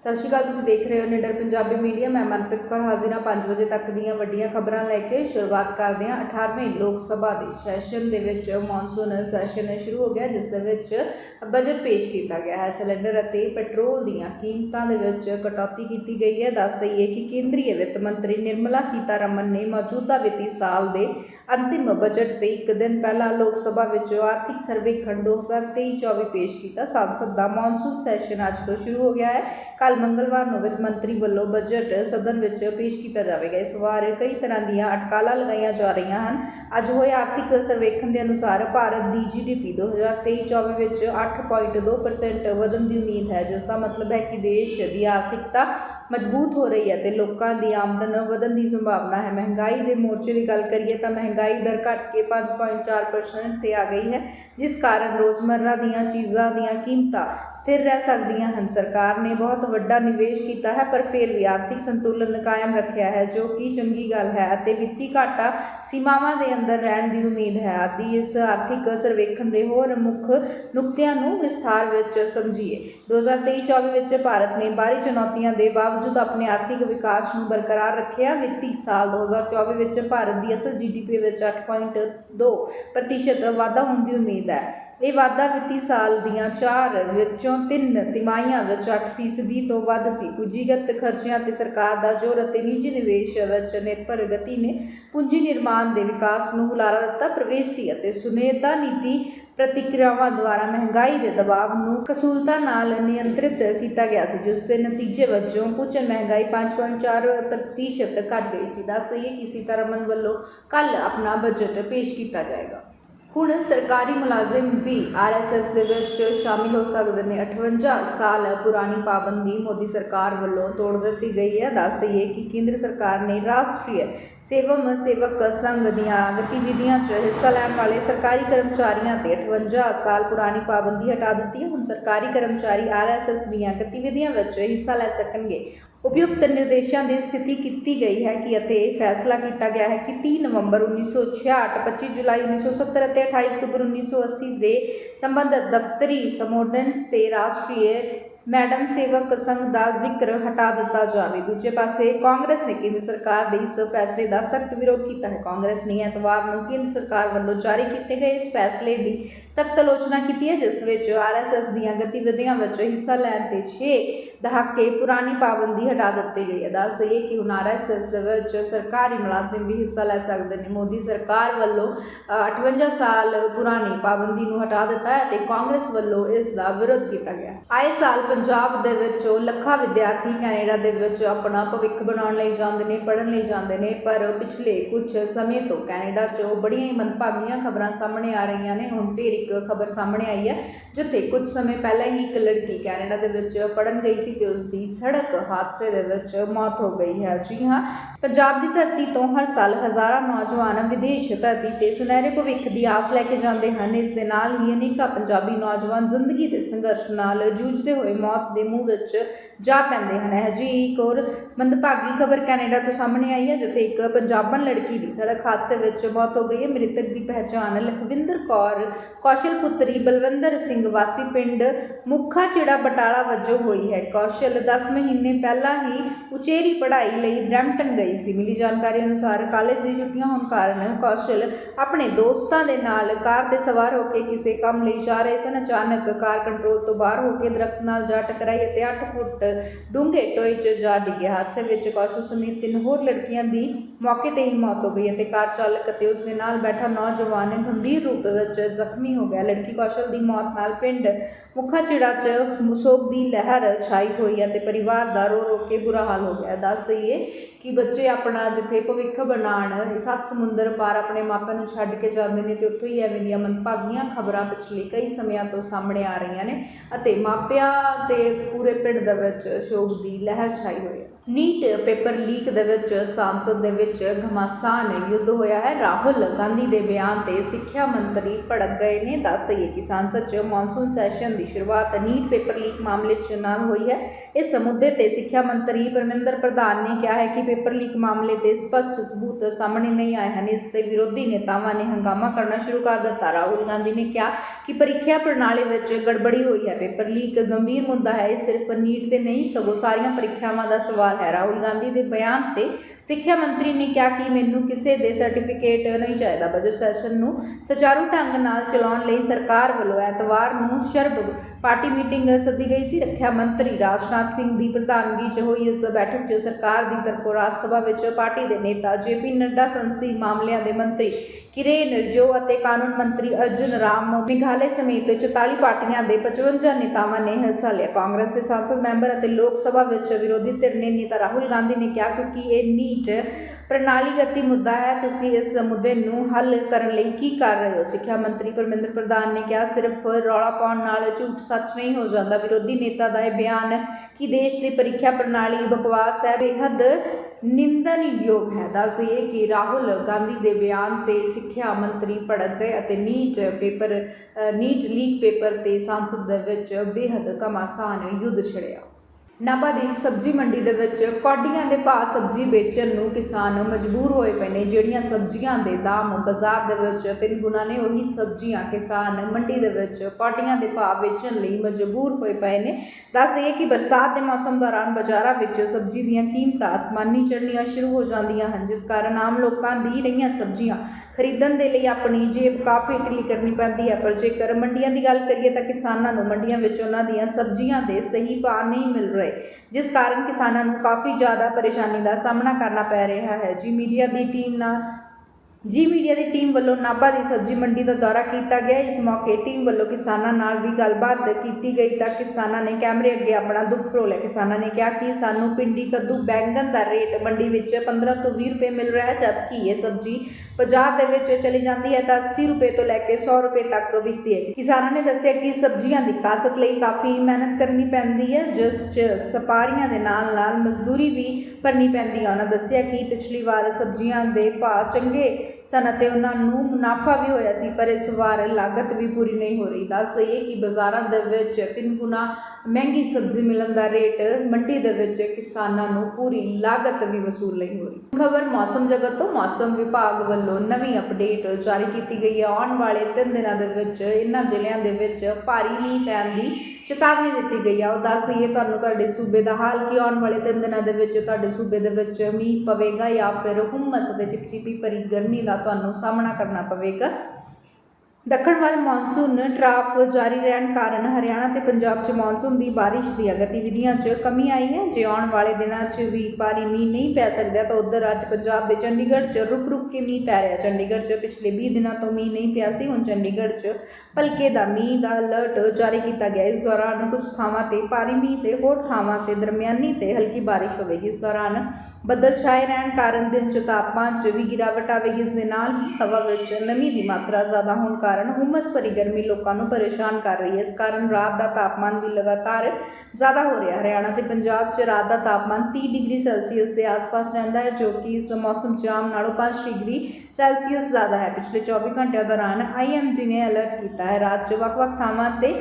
ਸਤਿ ਸ਼੍ਰੀ ਅਕਾਲ, ਤੁਸੀਂ ਦੇਖ ਰਹੇ ਹੋ ਨਿਡਰ ਪੰਜਾਬੀ ਮੀਡੀਆ। ਮੈਂ ਮਨਪ੍ਰੀਤ ਕੌਰ, ਹਾਜ਼ਰ ਹਾਂ 5 ਵਜੇ ਤੱਕ ਦੀਆਂ ਵੱਡੀਆਂ ਖਬਰਾਂ ਲੈ ਕੇ। ਸ਼ੁਰੂਆਤ ਕਰਦੇ ਹਾਂ 18ਵੇਂ ਲੋਕ ਸਭਾ ਦੇ ਸੈਸ਼ਨ ਦੇ ਵਿੱਚ। ਮੌਨਸੂਨ ਸੈਸ਼ਨ ਸ਼ੁਰੂ ਹੋ ਗਿਆ, ਜਿਸ ਦੇ ਵਿੱਚ ਬਜਟ ਪੇਸ਼ ਕੀਤਾ ਗਿਆ ਹੈ। ਸਿਲੰਡਰ ਅਤੇ ਪੈਟਰੋਲ ਦੀਆਂ ਕੀਮਤਾਂ ਦੇ ਵਿੱਚ ਕਟੌਤੀ ਕੀਤੀ ਗਈ ਹੈ। ਦੱਸ ਦਈਏ ਕਿ ਕੇਂਦਰੀ ਵਿੱਤ ਮੰਤਰੀ ਨਿਰਮਲਾ ਸੀਤਾਰਮਨ ਨੇ ਮੌਜੂਦਾ ਵਿੱਤੀ ਸਾਲ ਦੇ ਅੰਤਿਮ ਬਜਟ ਤੇ ਇੱਕ ਦਿਨ ਪਹਿਲਾਂ ਲੋਕ ਸਭਾ ਵਿੱਚ ਆਰਥਿਕ ਸਰਵੇਖਣ 2023-24 ਪੇਸ਼ ਕੀਤਾ। ਸੰਸਦ ਦਾ ਮੌਨਸੂਨ ਸੈਸ਼ਨ ਅੱਜ ਤੋਂ ਸ਼ੁਰੂ ਹੋ ਗਿਆ ਹੈ। ਕੱਲ ਮੰਗਲਵਾਰ ਨੂੰ ਵਿੱਤ ਮੰਤਰੀ ਵੱਲੋਂ ਬਜਟ ਸਦਨ ਵਿੱਚ ਪੇਸ਼ ਕੀਤਾ ਜਾਵੇਗਾ। ਇਸ ਵਾਰ ਕਈ ਤਰ੍ਹਾਂ ਦੀਆਂ ਅਟਕਾਲਾਂ ਲਗਾਈਆਂ ਜਾ ਰਹੀਆਂ ਹਨ। ਅੱਜ ਹੋਏ ਆਰਥਿਕ ਸਰਵੇਖਣ ਦੇ ਅਨੁਸਾਰ ਭਾਰਤ ਦੀ ਜੀਡੀਪੀ 2023-24 ਵਿੱਚ 8.2% ਵਧਣ ਦੀ ਉਮੀਦ ਹੈ, ਜਿਸ ਦਾ ਮਤਲਬ ਹੈ ਕਿ ਦੇਸ਼ ਦੀ ਆਰਥਿਕਤਾ ਮਜ਼ਬੂਤ ਹੋ ਰਹੀ ਹੈ ਤੇ ਲੋਕਾਂ ਦੀ ਆਮਦਨ ਵਧਣ ਦੀ ਸੰਭਾਵਨਾ ਹੈ। ਮਹਿੰਗਾਈ ਦੇ ਮੋਰਚੇ ਦੀ ਗੱਲ ਕਰੀਏ ਤਾਂ ਮਹਿੰਗਾਈ ਦਰ ਘਟ ਕੇ 5.4% ਤੇ ਆ ਗਈ ਹੈ, ਜਿਸ ਕਾਰਨ ਰੋਜ਼ਮਰਰਾ ਦੀਆਂ ਚੀਜ਼ਾਂ ਦੀਆਂ ਕੀਮਤਾਂ ਸਥਿਰ ਰਹਿ ਸਕਦੀਆਂ ਹਨ। ਸਰਕਾਰ ਨੇ ਬਹੁਤ ਵੱਡਾ ਨਿਵੇਸ਼ ਕੀਤਾ ਹੈ, ਪਰ ਫਿਰ ਵੀ ਆਰਥਿਕ ਸੰਤੁਲਨ ਕਾਇਮ ਰੱਖਿਆ ਹੈ, ਜੋ ਕਿ ਚੰਗੀ ਗੱਲ ਹੈ ਅਤੇ ਵਿੱਤੀ ਘਾਟਾ ਸੀਮਾਵਾਂ ਦੇ ਅੰਦਰ ਰਹਿਣ ਦੀ ਉਮੀਦ ਹੈ। ਆਦਿ ਇਸ ਆਰਥਿਕ ਸਰਵੇਖਣ ਦੇ ਹੋਰ ਮੁੱਖ ਨੁਕਤਿਆਂ ਨੂੰ ਵਿਸਥਾਰ ਵਿੱਚ ਸਮਝੀਏ। 2023-24 ਵਿੱਚ ਭਾਰਤ ਨੇ ਬਾਹਰੀ ਚੁਣੌਤੀਆਂ ਦੇ ਬਾਵਜੂਦ ਆਪਣੇ ਆਰਥਿਕ ਵਿਕਾਸ ਨੂੰ ਬਰਕਰਾਰ ਰੱਖਿਆ। ਵਿੱਤੀ ਸਾਲ 2024 ਵਿੱਚ ਭਾਰਤ ਦੀ ਅਸਲ ਜੀਡੀਪੀ ਵਿੱਚ 8.2 ਪ੍ਰਤੀਸ਼ਤ ਵਾਧਾ ਹੋਣ ਦੀ ਉਮੀਦ ਹੈ। ਇਹ ਵਾਧਾ ਵਿੱਤੀ ਸਾਲ ਦੀਆਂ 4 ਵਿੱਚੋਂ 3 ਤਿਮਾਹੀਆਂ ਵਿੱਚ 8 ਫੀਸਦੀ ਤੋਂ ਵੱਧ ਸੀ। ਪੂੰਜੀਗਤ ਖਰਚਿਆਂ ਤੇ ਸਰਕਾਰ ਦਾ ਜ਼ੋਰ ਅਤੇ ਨਿੱਜੀ ਨਿਵੇਸ਼ ਵਿੱਚ ਨਿਰਭਰ ਗਤੀ ਨੇ ਪੂੰਜੀ ਨਿਰਮਾਣ ਦੇ ਵਿਕਾਸ ਨੂੰ ਹੁਲਾਰਾ ਦਿੱਤਾ। ਪ੍ਰਵੇਸੀ ਅਤੇ ਸੁਨੇਹਤਾ ਨੀਤੀ ਪ੍ਰਤੀਕਿਰਿਆਵਾਂ ਦੁਆਰਾ ਮਹਿੰਗਾਈ ਦੇ ਦਬਾਅ ਨੂੰ ਕਸੂਲਤਾ ਨਾਲ ਨਿਯੰਤਰਿਤ ਕੀਤਾ ਗਿਆ ਸੀ, ਜਿਸ ਦੇ ਨਤੀਜੇ ਵਜੋਂ ਕੁਚਲ ਮਹਿੰਗਾਈ 5.4% ਘਟ ਗਈ ਸੀ। ਦੱਸ ਦਈਏ ਕਿ ਸੀਤਾਰਮਨ ਵੱਲੋਂ ਕੱਲ ਆਪਣਾ ਬਜਟ ਪੇਸ਼ ਕੀਤਾ ਜਾਏਗਾ। ਹੁਣ ਸਰਕਾਰੀ ਮੁਲਾਜ਼ਮ ਵੀ ਆਰਐਸਐਸ ਦੇ ਵਿੱਚ ਸ਼ਾਮਿਲ ਹੋ ਸਕਦੇ ਨੇ। 58 ਸਾਲ ਪੁਰਾਣੀ ਪਾਬੰਦੀ ਮੋਦੀ ਸਰਕਾਰ ਵੱਲੋਂ ਤੋੜ ਦਿੱਤੀ ਗਈ ਹੈ। ਦੱਸ ਦਈਏ ਕਿ ਕੇਂਦਰ ਸਰਕਾਰ ਨੇ ਰਾਸ਼ਟਰੀ ਸੇਵਮ ਸੇਵਕ ਸੰਘ ਦੀਆਂ ਗਤੀਵਿਧੀਆਂ 'ਚ ਹਿੱਸਾ ਲੈਣ ਵਾਲੇ ਸਰਕਾਰੀ ਕਰਮਚਾਰੀਆਂ ਤੇ 58 ਸਾਲ ਪੁਰਾਣੀ ਪਾਬੰਦੀ ਹਟਾ ਦਿੱਤੀ ਹੈ। ਹੁਣ ਸਰਕਾਰੀ ਕਰਮਚਾਰੀ ਆਰਐਸਐਸ ਦੀਆਂ ਗਤੀਵਿਧੀਆਂ ਵਿੱਚ ਹਿੱਸਾ ਲੈ ਸਕਣਗੇ। ਉਪਯੁਕਤ ਨਿਰਦੇਸ਼ਾਂ ਦੀ ਸਥਿਤੀ ਕੀਤੀ ਗਈ ਹੈ ਕਿ ਅਤੇ ਫੈਸਲਾ ਕੀਤਾ ਗਿਆ ਹੈ ਕਿ 30 ਨਵੰਬਰ 1966 25 ਜੁਲਾਈ 1970 ਅਤੇ 28 ਅਕਤੂਬਰ 1980 ਦੇ ਸੰਬੰਧਤ ਦਫ਼ਤਰੀ ਸਮੋਡਨਸ ਤੇ ਰਾਸ਼ਟਰੀ ਮੈਡਮ ਸੇਵਕ ਸੰਘ ਦਾ ਜ਼ਿਕਰ ਹਟਾ ਦਿੱਤਾ ਜਾਵੇ। ਦੂਜੇ ਪਾਸੇ ਕਾਂਗਰਸ ਨੇ ਕੇਂਦਰ ਸਰਕਾਰ ਦੇ ਇਸ ਫੈਸਲੇ ਦਾ ਸਖਤ ਵਿਰੋਧ ਕੀਤਾ ਹੈ। ਕਾਂਗਰਸ ਨੇ ਐਤਵਾਰ ਨੂੰ ਕੇਂਦਰ ਸਰਕਾਰ ਵੱਲੋਂ ਜਾਰੀ ਕੀਤੇ ਗਏ ਇਸ ਫੈਸਲੇ ਦੀ ਸਖਤ ਆਲੋਚਨਾ ਕੀਤੀ ਹੈ ਜਿਸ ਵਿੱਚ ਆਰਐਸਐਸ ਦੀਆਂ ਗਤੀਵਿਧੀਆਂ ਵਿੱਚ ਹਿੱਸਾ ਲੈਣ ਤੇ 6 ਦਹਾਕੇ ਪੁਰਾਣੀ ਪਾਬੰਦੀ ਹਟਾ ਦਿੱਤੀ ਗਈ ਹੈ। ਦੱਸ ਦਈਏ ਕਿ ਹੁਣ ਆਰਐਸਐਸ ਦੇ ਵਿੱਚ ਸਰਕਾਰੀ ਮੁਲਾਜ਼ਮ ਵੀ ਹਿੱਸਾ ਲੈ ਸਕਦੇ ਨੇ। ਮੋਦੀ ਸਰਕਾਰ ਵੱਲੋਂ ਅ, 58 ਸਾਲ ਪੁਰਾਣੀ ਪਾਬੰਦੀ ਨੂੰ ਹਟਾ ਦਿੱਤਾ ਹੈ ਤੇ ਕਾਂਗਰਸ ਵੱਲੋਂ ਇਸ ਦਾ ਵਿਰੋਧ ਕੀਤਾ ਗਿਆ। ਆਏ ਸਾਲ ਪੰਜਾਬ ਦੇ ਵਿੱਚੋਂ ਲੱਖਾਂ ਵਿਦਿਆਰਥੀ ਕੈਨੇਡਾ ਦੇ ਵਿੱਚ ਆਪਣਾ ਭਵਿੱਖ ਬਣਾਉਣ ਲਈ ਜਾਂਦੇ ਨੇ, ਪੜ੍ਹਨ ਲਈ ਜਾਂਦੇ ਨੇ, ਪਰ ਪਿਛਲੇ ਕੁਝ ਸਮੇਂ ਤੋਂ ਕੈਨੇਡਾ 'ਚੋਂ ਬੜੀਆਂ ਹੀ ਮੰਦਭਾਗੀਆਂ ਖਬਰਾਂ ਸਾਹਮਣੇ ਆ ਰਹੀਆਂ ਨੇ। ਹੁਣ ਫਿਰ ਇੱਕ ਖਬਰ ਸਾਹਮਣੇ ਆਈ ਹੈ, ਜਿੱਥੇ ਕੁਝ ਸਮੇਂ ਪਹਿਲਾਂ ਹੀ ਇੱਕ ਲੜਕੀ ਕੈਨੇਡਾ ਦੇ ਵਿੱਚ ਪੜ੍ਹਨ ਗਈ ਸੀ ਤੇ ਉਸ ਦੀ ਸੜਕ ਹਾਦਸੇ ਦੇ ਵਿੱਚ ਮੌਤ ਹੋ ਗਈ ਹੈ। ਜੀ ਹਾਂ, ਪੰਜਾਬ ਦੀ ਧਰਤੀ ਤੋਂ ਹਰ ਸਾਲ ਹਜ਼ਾਰਾਂ ਨੌਜਵਾਨ ਵਿਦੇਸ਼ ਧਰਤੀ ਤੇ ਸੁਨਹਿਰੇ ਭਵਿੱਖ ਦੀ ਆਸ ਲੈ ਕੇ ਜਾਂਦੇ ਹਨ। ਇਸ ਦੇ ਨਾਲ ਹੀ ਅਨੇਕਾਂ ਪੰਜਾਬੀ ਨੌਜਵਾਨ ਜ਼ਿੰਦਗੀ ਦੇ ਸੰਘਰਸ਼ ਨਾਲ ਜੂਝਦੇ ਹੋਏ ਮੌਤ ਦੇ ਮੂੰਹ ਵਿੱਚ ਜਾ ਪੈਂਦੇ ਹਨ। ਇਹ ਜੀ ਇੱਕ ਹੋਰ ਮੰਦਭਾਗੀ ਖਬਰ ਕੈਨੇਡਾ ਤੋਂ ਸਾਹਮਣੇ ਆਈ ਹੈ, ਜਿੱਥੇ ਇੱਕ ਪੰਜਾਬਣ ਲੜਕੀ ਦੀ ਸੜਕ ਹਾਦਸੇ ਵਿੱਚ ਮੌਤ ਹੋ ਗਈ ਹੈ। ਮ੍ਰਿਤਕ ਦੀ ਪਹਿਚਾਣ ਲਖਵਿੰਦਰ ਕੌਰ, ਕੌਸ਼ਲ ਪੁੱਤਰੀ ਬਲਵਿੰਦਰ ਸਿੰਘ ਵਾਸੀ ਪਿੰਡ ਮੁੱਖਾ ਚਿੜਾ ਬਟਾਲਾ ਵਜੋਂ ਹੋਈ ਹੈ। ਕੌਸ਼ਲ 10 ਮਹੀਨੇ ਪਹਿਲਾਂ ਹੀ ਉਚੇਰੀ ਪੜ੍ਹਾਈ ਲਈ ਬ੍ਰੈਂਪਟਨ ਗਈ ਸੀ। ਮਿਲੀ ਜਾਣਕਾਰੀ ਅਨੁਸਾਰ ਕਾਲਜ ਦੀ ਛੁੱਟੀਆਂ ਹੋਣ ਕਾਰਨ ਕੌਸ਼ਲ ਆਪਣੇ ਦੋਸਤਾਂ ਦੇ ਨਾਲ ਕਾਰ ਤੇ ਸਵਾਰ ਹੋ ਕੇ ਕਿਸੇ ਕੰਮ ਲਈ ਜਾ ਰਹੇ ਸਨ। ਅਚਾਨਕ ਕਾਰ ਕੰਟਰੋਲ ਤੋਂ ਬਾਹਰ ਹੋ ਕੇ ਦਰਖਤ ਨਾਲ ਜਾ ਟਕਰਾਈ ਅਤੇ 8 ਫੁੱਟ ਡੂੰਘੇ ਟੋਏ 'ਚ ਜਾ ਡਿੱਗਿਆ। ਹਾਦਸੇ ਵਿੱਚ ਕੌਸ਼ਲ ਸਮੇਤ ਤਿੰਨ ਹੋਰ ਲੜਕੀਆਂ ਦੀ ਮੌਕੇ ਤੇ ਹੀ ਮੌਤ ਹੋ ਗਈ ਅਤੇ ਕਾਰ ਚਾਲਕ ਅਤੇ ਉਸ ਦੇ ਨਾਲ ਬੈਠਾ ਨੌਜਵਾਨ ਗੰਭੀਰ ਰੂਪ ਵਿੱਚ ਜ਼ਖਮੀ ਹੋ ਗਿਆ। ਲੜਕੀ ਕੌਸ਼ਲ ਦੀ ਮੌਤ ਨਾਲ ਪਿੰਡ ਮੁੱਖਾ ਚਿੜਾ 'ਚ ਸੋਗ ਦੀ ਲਹਿਰ ਛਾਈ ਹੋਈ ਅਤੇ ਪਰਿਵਾਰ ਦਾ ਰੋ ਰੋ ਕੇ ਬੁਰਾ ਹਾਲ ਹੋ ਗਿਆ। ਦੱਸ ਦਈਏ ਕਿ ਬੱਚੇ ਆਪਣਾ ਜਿੱਥੇ ਭਵਿੱਖ ਬਣਾਉਣ, ਸੱਤ ਸਮੁੰਦਰ ਪਾਰ ਆਪਣੇ ਮਾਪਿਆਂ ਨੂੰ ਛੱਡ ਕੇ ਜਾਂਦੇ ਨੇ ਤੇ ਉੱਥੋਂ ਹੀ ਐਵੇਂ ਦੀਆਂ ਮਨਭਾਗੀਆਂ ਖਬਰਾਂ ਪਿਛਲੇ ਕਈ ਸਮਿਆਂ ਤੋਂ ਸਾਹਮਣੇ ਆ ਰਹੀਆਂ ਨੇ ਅਤੇ ਮਾਪਿਆਂ ਤੇ ਪੂਰੇ ਪਿੰਡ ਦੇ ਵਿੱਚ ਸ਼ੋਕ ਦੀ ਲਹਿਰ ਛਾਈ ਹੋਈ ਹੈ। ਨੀਟ ਪੇਪਰ ਲੀਕ ਦੇ ਵਿੱਚ ਸੰਸਦ ਦੇ ਵਿੱਚ ਘਮਾਸਾਨ ਯੁੱਧ ਹੋਇਆ ਹੈ। ਰਾਹੁਲ ਗਾਂਧੀ ਦੇ ਬਿਆਨ ਤੇ ਸਿੱਖਿਆ ਮੰਤਰੀ ਭੜਕ ਗਏ ਨੇ। ਦੱਸ ਦਈਏ ਕਿ ਸੰਸਦ 'ਚ ਮੌਨਸੂਨ ਸੈਸ਼ਨ ਦੀ ਸ਼ੁਰੂਆਤ ਨੀਟ ਪੇਪਰ ਲੀਕ ਮਾਮਲੇ 'ਚ ਨਾਲ ਹੋਈ ਹੈ। ਇਸ ਮੁੱਦੇ ਤੇ ਸਿੱਖਿਆ ਮੰਤਰੀ ਪਰਮਿੰਦਰ ਪ੍ਰਧਾਨ ਨੇ ਕਿਹਾ ਹੈ ਕਿ ਪੇਪਰ ਲੀਕ ਮਾਮਲੇ ਤੇ ਸਪਸ਼ਟ ਸਬੂਤ ਸਾਹਮਣੇ ਨਹੀਂ ਆਏ ਹਨ। ਇਸ ਤੇ ਵਿਰੋਧੀ ਨੇਤਾਵਾਂ ਨੇ ਹੰਗਾਮਾ ਕਰਨਾ ਸ਼ੁਰੂ ਕਰ ਦਿੱਤਾ। ਰਾਹੁਲ ਗਾਂਧੀ ਨੇ ਕਿਹਾ ਕਿ ਪ੍ਰੀਖਿਆ ਪ੍ਰਣਾਲੀ ਵਿੱਚ ਗੜਬੜੀ ਹੋਈ ਹੈ। ਪੇਪਰ ਲੀਕ ਗੰਭੀਰ ਮੁੱਦਾ ਹੈ। ਇਹ ਸਿਰਫ ਨੀਟ ਤੇ ਨਹੀਂ, ਸਗੋਂ ਸਾਰੀਆਂ ਪ੍ਰੀਖਿਆਵਾਂ ਦਾ ਸਵਾਲ ਹੈ। ਰਾਹੁਲ ਗਾਂਧੀ ਦੇ ਬਿਆਨ ਤੇ ਸਿੱਖਿਆ ਮੰਤਰੀ ਨੇ ਕਿਹਾ ਕਿ ਮੈਨੂੰ ਕਿਸੇ ਦੇ ਸਰਟੀਫਿਕੇਟ ਨਹੀਂ ਚਾਹੀਦਾ। ਬਜਟ ਸੈਸ਼ਨ ਨੂੰ ਸੁਚਾਰੂ ਢੰਗ ਨਾਲ ਚਲਾਉਣ ਲਈ ਸਰਕਾਰ ਵੱਲੋਂ ਐਤਵਾਰ ਨੂੰ ਸ਼ਰਬ ਪਾਰਟੀ ਮੀਟਿੰਗ ਸੱਦੀ ਗਈ ਸੀ। ਰੱਖਿਆ ਮੰਤਰੀ ਰਾਜਨਾਥ ਸਿੰਘ ਦੀ ਪ੍ਰਧਾਨਗੀ 'ਚ ਹੋਈ। ਇਸ ਬੈਠਕ 'ਚ ਸਰਕਾਰ ਦੀ ਤਰਫੋਂ ਰਾਜ ਸਭਾ ਵਿੱਚ ਪਾਰਟੀ ਦੇ ਨੇਤਾ ਜੇਪੀ ਨੱਡਾ ਸੰਸਦੀ ਮਾਮਲਿਆਂ ਦੇ ਮੰਤਰੀ ਕਿਰੇਨ ਰਿਜੋ ਅਤੇ ਕਾਨੂੰਨ ਮੰਤਰੀ ਅਰਜੁਨ ਰਾਮ ਮੇਘਾਲੇ ਸਮੇਤ 44 ਪਾਰਟੀਆਂ ਦੇ 55 ਨੇਤਾਵਾਂ ਨੇ ਹਿੱਸਾ ਲਿਆ। ਕਾਂਗਰਸ ਦੇ ਸੰਸਦ ਮੈਂਬਰ ਅਤੇ ਲੋਕ ਸਭਾ ਵਿੱਚ ਵਿਰੋਧੀ ਧਿਰ ਨੇ ਨੇਤਾ ਰਾਹੁਲ ਗਾਂਧੀ ਨੇ ਕਿਹਾ ਕਿਉਂਕਿ ਇਹ ਨੀਟ ਪ੍ਰਣਾਲੀਗਤ ਮੁੱਦਾ ਹੈ, ਤੁਸੀਂ ਇਸ ਮੁੱਦੇ ਨੂੰ ਹੱਲ ਕਰਨ ਲਈ ਕੀ ਕਰ ਰਹੇ ਹੋ? ਸਿੱਖਿਆ ਮੰਤਰੀ ਪਰਮਿੰਦਰ ਪ੍ਰਧਾਨ ਨੇ ਕਿਹਾ, ਸਿਰਫ ਰੌਲਾ ਪਾਉਣ ਨਾਲ ਝੂਠ ਸੱਚ ਨਹੀਂ ਹੋ ਜਾਂਦਾ। ਵਿਰੋਧੀ ਨੇਤਾ ਦਾ ਇਹ ਬਿਆਨ ਕਿ ਦੇਸ਼ ਦੀ ਪ੍ਰੀਖਿਆ ਪ੍ਰਣਾਲੀ ਬਕਵਾਸ ਹੈ, ਬੇਹੱਦ ਨਿੰਦਨਯੋਗ ਹੈ। ਦੱਸ ਦੱਸਦੀਏ ਕਿ ਰਾਹੁਲ ਗਾਂਧੀ ਦੇ ਬਿਆਨ ਤੇ ਸਿੱਖਿਆ ਮੰਤਰੀ ਭੜਕ ਗਏ ਅਤੇ NEET paper NEET leak paper ਤੇ ਸੰਸਦ ਦੇ ਵਿੱਚ ਬੇਹੱਦ ਘਮਾਸਾਨ ਯੁੱਧ ਛਿੜਿਆ। ਨਾਭਾ ਦੀ ਸਬਜ਼ੀ ਮੰਡੀ ਦੇ ਵਿੱਚ ਕੌਡੀਆਂ ਦੇ ਭਾਅ ਸਬਜ਼ੀ ਵੇਚਣ ਨੂੰ ਕਿਸਾਨ ਮਜਬੂਰ ਹੋਏ ਪਏ ਨੇ। ਜਿਹੜੀਆਂ ਸਬਜ਼ੀਆਂ ਦੇ ਦਾਮ ਬਾਜ਼ਾਰ ਦੇ ਵਿੱਚ ਤਿੰਨ ਗੁਣਾ ਨੇ, ਉਹੀ ਸਬਜ਼ੀਆਂ ਕਿਸਾਨ ਮੰਡੀ ਦੇ ਵਿੱਚ ਕੌਡੀਆਂ ਦੇ ਭਾਅ ਵੇਚਣ ਲਈ ਮਜਬੂਰ ਹੋਏ ਪਏ ਨੇ। ਦੱਸ ਇਹ ਕਿ ਬਰਸਾਤ ਦੇ ਮੌਸਮ ਦੌਰਾਨ ਬਾਜ਼ਾਰਾਂ ਵਿੱਚ ਸਬਜ਼ੀ ਦੀਆਂ ਕੀਮਤਾਂ ਅਸਮਾਨੀ ਚੜ੍ਹਨੀਆਂ ਸ਼ੁਰੂ ਹੋ ਜਾਂਦੀਆਂ ਹਨ, ਜਿਸ ਕਾਰਨ ਆਮ ਲੋਕਾਂ ਦੀ ਰਹੀਆਂ ਸਬਜ਼ੀਆਂ ਖਰੀਦਣ ਦੇ ਲਈ ਆਪਣੀ ਜੇਬ ਕਾਫੀ ਢਿੱਲੀ ਕਰਨੀ ਪੈਂਦੀ ਹੈ। ਪਰ ਜੇਕਰ ਮੰਡੀਆਂ ਦੀ ਗੱਲ ਕਰੀਏ ਤਾਂ ਕਿਸਾਨਾਂ ਨੂੰ ਮੰਡੀਆਂ ਵਿੱਚ ਉਹਨਾਂ ਦੀਆਂ ਸਬਜ਼ੀਆਂ ਦੇ ਸਹੀ ਭਾਅ ਨਹੀਂ ਮਿਲ ਰਹੇ। ਜਿਸ ਕਾਰਨ ਕਿਸਾਨਾਂ ਨੂੰ ਕਾਫੀ ਜ਼ਿਆਦਾ ਪਰੇਸ਼ਾਨੀ ਦਾ ਸਾਹਮਣਾ ਕਰਨਾ ਪੈ ਰਿਹਾ ਹੈ। ਜੀ ਮੀਡੀਆ ਦੀ ਟੀਮ ਨਾਲ ਜੀ ਮੀਡੀਆ ਦੀ ਟੀਮ ਵੱਲੋਂ ਨਾਭਾ ਦੀ ਸਬਜ਼ੀ ਮੰਡੀ ਦਾ ਦੌਰਾ ਕੀਤਾ ਗਿਆ। ਇਸ ਮੌਕੇ ਟੀਮ ਵੱਲੋਂ ਕਿਸਾਨਾਂ ਨਾਲ ਵੀ ਗੱਲਬਾਤ ਕੀਤੀ ਗਈ ਤਾਂ ਕਿਸਾਨਾਂ ਨੇ ਕੈਮਰੇ ਅੱਗੇ ਆਪਣਾ ਦੁੱਖ ਫਰੋਲਿਆ ਕਿਸਾਨਾਂ ਨੇ ਕਿਹਾ ਕਿ ਸਾਨੂੰ ਪਿੰਡੀ ਕੱਦੂ ਬੈਂਗਣ ਦਾ ਰੇਟ ਮੰਡੀ ਵਿੱਚ 15 ਤੋਂ 20 ਰੁਪਏ ਮਿਲ ਰਿਹਾ ਹੈ, ਜਦਕਿ ਇਹ ਸਬਜ਼ੀ ਬਾਜ਼ਾਰ ਦੇ ਵਿੱਚ ਚਲੀ ਜਾਂਦੀ ਹੈ ਤਾਂ 80 ਰੁਪਏ ਤੋਂ ਲੈ ਕੇ 100 ਰੁਪਏ ਤੱਕ ਵਿਕਦੀ ਹੈ। ਕਿਸਾਨਾਂ ਨੇ ਦੱਸਿਆ ਕਿ ਸਬਜ਼ੀਆਂ ਦੀ ਕਾਸਤ ਲਈ ਕਾਫੀ ਮਿਹਨਤ ਕਰਨੀ ਪੈਂਦੀ ਹੈ, ਜਿਸ 'ਚ ਸਪਾਰੀਆਂ ਦੇ ਨਾਲ ਨਾਲ ਮਜ਼ਦੂਰੀ ਵੀ ਭਰਨੀ ਪੈਂਦੀ ਹੈ। ਉਹਨਾਂ ਦੱਸਿਆ ਕਿ ਪਿਛਲੀ ਵਾਰ ਸਬਜ਼ੀਆਂ ਦੇ ਭਾਅ ਚੰਗੇ ਸਨ ਅਤੇ ਉਹਨਾਂ ਨੂੰ ਮੁਨਾਫਾ ਵੀ ਹੋਇਆ ਸੀ, ਪਰ ਇਸ ਵਾਰ ਲਾਗਤ ਵੀ ਪੂਰੀ ਨਹੀਂ ਹੋ ਰਹੀ। ਦੱਸ ਦਈਏ ਕਿ ਬਾਜ਼ਾਰਾਂ ਦੇ ਵਿੱਚ ਤਿੰਨ ਗੁਣਾ ਮਹਿੰਗੀ ਸਬਜ਼ੀ ਮਿਲਣ ਦਾ ਰੇਟ ਮੰਡੀ ਦੇ ਵਿੱਚ ਕਿਸਾਨਾਂ ਨੂੰ ਪੂਰੀ ਲਾਗਤ ਵੀ ਵਸੂਲ ਨਹੀਂ ਹੋ ਰਹੀ। ਖਬਰ, ਮੌਸਮ ਜਗਤ ਤੋਂ ਮੌਸਮ ਵਿਭਾਗ ਵੱਲੋਂ ਨਵੀਂ ਅਪਡੇਟ ਜਾਰੀ ਕੀਤੀ ਗਈ ਹੈ। ਆਉਣ ਵਾਲੇ 3 ਦਿਨਾਂ ਦੇ ਵਿੱਚ ਇਹਨਾਂ ਜ਼ਿਲ੍ਹਿਆਂ ਦੇ ਵਿੱਚ ਭਾਰੀ ਮੀਂਹ ਪੈਣ ਦੀ ਚੇਤਾਵਨੀ ਦਿੱਤੀ ਗਈ ਆ। ਉਹ ਦੱਸ ਦਈਏ ਤੁਹਾਨੂੰ ਤੁਹਾਡੇ ਸੂਬੇ ਦਾ ਹਾਲ ਕੀ ਆਉਣ ਵਾਲੇ 3 ਦਿਨਾਂ ਦੇ ਵਿੱਚ ਤੁਹਾਡੇ ਸੂਬੇ ਦੇ ਵਿੱਚ ਮੀਂਹ ਪਵੇਗਾ ਜਾਂ ਫਿਰ ਹੁਮਸ ਅਤੇ ਚਿਪਚਿਪੀ ਭਰੀ ਗਰਮੀ ਦਾ ਤੁਹਾਨੂੰ ਸਾਹਮਣਾ ਕਰਨਾ ਪਵੇਗਾ। ਦੱਖਣ ਵੱਲ ਮੌਨਸੂਨ ਟਰਾਫ ਜਾਰੀ ਰਹਿਣ ਕਾਰਨ ਹਰਿਆਣਾ ਤੇ ਪੰਜਾਬ 'ਚ ਮੌਨਸੂਨ ਦੀ ਬਾਰਿਸ਼ ਦੀਆਂ ਗਤੀਵਿਧੀਆਂ 'ਚ ਕਮੀ ਆਈ ਹੈ। ਜੇ ਆਉਣ ਵਾਲੇ ਦਿਨਾਂ 'ਚ ਵੀ ਭਾਰੀ ਮੀਂਹ ਨਹੀਂ ਪੈ ਸਕਦਾ ਤਾਂ ਉਧਰ ਅੱਜ ਪੰਜਾਬ ਦੇ ਚੰਡੀਗੜ੍ਹ 'ਚ ਰੁਕ-ਰੁਕ ਕੇ ਮੀਂਹ ਪੈ ਰਿਹਾ। ਚੰਡੀਗੜ੍ਹ 'ਚ ਪਿਛਲੇ 20 ਦਿਨਾਂ ਤੋਂ ਮੀਂਹ ਨਹੀਂ ਪਿਆ ਸੀ। ਹੁਣ ਚੰਡੀਗੜ੍ਹ 'ਚ ਭਲਕੇ ਦਾ ਮੀਂਹ ਦਾ ਅਲਰਟ ਜਾਰੀ ਕੀਤਾ ਗਿਆ। ਇਸ ਦੌਰਾਨ ਕੁਝ ਥਾਵਾਂ ਤੇ ਭਾਰੀ ਮੀਂਹ ਤੇ ਹੋਰ ਥਾਵਾਂ ਤੇ ਦਰਮਿਆਨੀ ਤੇ ਹਲਕੀ ਬਾਰਿਸ਼ ਹੋਵੇਗੀ। ਇਸ ਦੌਰਾਨ ਬੱਦਲ ਛਾਏ ਰਹਿਣ ਕਾਰਨ ਦਿਨ 'ਚ ਤਾਪਮਾਨ 'ਚ ਵੀ ਗਿਰਾਵਟ ਆਵੇਗੀ। ਇਸ ਦੇ ਨਾਲ ਹਵਾ ਵਿੱਚ ਨਮੀ ਦੀ ਮਾਤਰਾ ਜ਼ਿਆਦਾ ਹੋਣ ਕਾਰਨ ਹੁਮਸ ਭਰੀ ਗਰਮੀ ਲੋਕਾਂ ਨੂੰ ਪਰੇਸ਼ਾਨ ਕਰ ਰਹੀ ਹੈ। ਇਸ ਕਾਰਨ ਰਾਤ ਦਾ ਤਾਪਮਾਨ ਵੀ ਲਗਾਤਾਰ ਜ਼ਿਆਦਾ ਹੋ ਰਿਹਾ। ਹਰਿਆਣਾ ਤੇ ਪੰਜਾਬ 'ਚ ਰਾਤ ਦਾ ਤਾਪਮਾਨ 30 ਡਿਗਰੀ ਸੈਲਸੀਅਸ ਦੇ ਆਸ-ਪਾਸ ਰਹਿੰਦਾ ਹੈ, ਜੋ ਕਿ ਇਸ ਮੌਸਮ 'ਚ ਆਮ ਨਾਲੋਂ 5 ਡਿਗਰੀ ਸੈਲਸੀਅਸ ਜ਼ਿਆਦਾ ਹੈ। ਪਿਛਲੇ 24 ਘੰਟਿਆਂ ਦੌਰਾਨ ਆਈਐਮਡੀ ਨੇ ਅਲਰਟ ਕੀਤਾ ਹੈ। ਰਾਤ 'ਚ ਵੱਖ-ਵੱਖ ਥਾਵਾਂ ਤੇ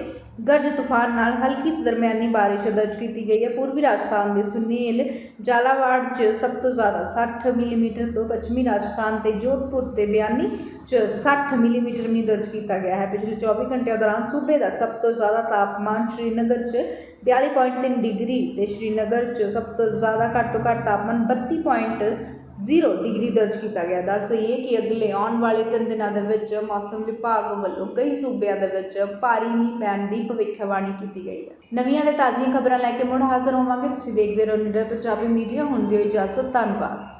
ਗਰਜ ਤੂਫਾਨ ਨਾਲ ਹਲਕੀ ਤੋਂ ਦਰਮਿਆਨੀ ਬਾਰਿਸ਼ ਦਰਜ ਕੀਤੀ ਗਈ ਹੈ। ਪੂਰਬੀ ਰਾਜਸਥਾਨ ਦੇ ਸੁਨੀਲ ਜਾਲਾਵਾੜ 'ਚ ਸਭ ਤੋਂ ਜ਼ਿਆਦਾ 60 ਮਿਲੀਮੀਟਰ ਤੋਂ ਪੱਛਮੀ ਰਾਜਸਥਾਨ ਤੇ ਜੋਧਪੁਰ ਤੇ ਬਿਆਨੀ 'ਚ 60 ਮਿਲੀਮੀਟਰ ਮੀਂਹ ਦਰਜ ਕੀਤਾ ਗਿਆ ਹੈ। ਪਿਛਲੇ 24 ਘੰਟਿਆਂ ਦੌਰਾਨ ਸੂਬੇ ਦਾ ਸਭ ਤੋਂ ਜ਼ਿਆਦਾ ਤਾਪਮਾਨ ਸ਼੍ਰੀਨਗਰ 'ਚ 42.3 ਡਿਗਰੀ ਤੇ ਸ਼੍ਰੀਨਗਰ 'ਚ ਸਭ ਤੋਂ ਜ਼ਿਆਦਾ ਘੱਟ ਤੋਂ ਘੱਟ ਤਾਪਮਾਨ 32.0 ਡਿਗਰੀ ਦਰਜ ਕੀਤਾ ਗਿਆ। ਦੱਸ ਦਈਏ ਕਿ ਅਗਲੇ ਆਉਣ ਵਾਲੇ ਤਿੰਨ ਦਿਨਾਂ ਦੇ ਵਿੱਚ ਮੌਸਮ ਵਿਭਾਗ ਵੱਲੋਂ ਕਈ ਸੂਬਿਆਂ ਦੇ ਵਿੱਚ ਭਾਰੀ ਮੀਂਹ ਪੈਣ ਦੀ ਭਵਿੱਖਬਾਣੀ ਕੀਤੀ ਗਈ ਹੈ। ਨਵੀਆਂ ਤੇ ਤਾਜ਼ੀਆਂ ਖਬਰਾਂ ਲੈ ਕੇ ਮੁੜ ਹਾਜ਼ਰ ਹੋਵਾਂਗੇ। ਤੁਸੀਂ ਦੇਖਦੇ ਰਹੋ ਨਿਡਰ ਪੰਜਾਬੀ ਮੀਡੀਆ। ਹੁੰਦੀ ਹੋਈ ਇਜਾਜ਼ਤ। ਧੰਨਵਾਦ।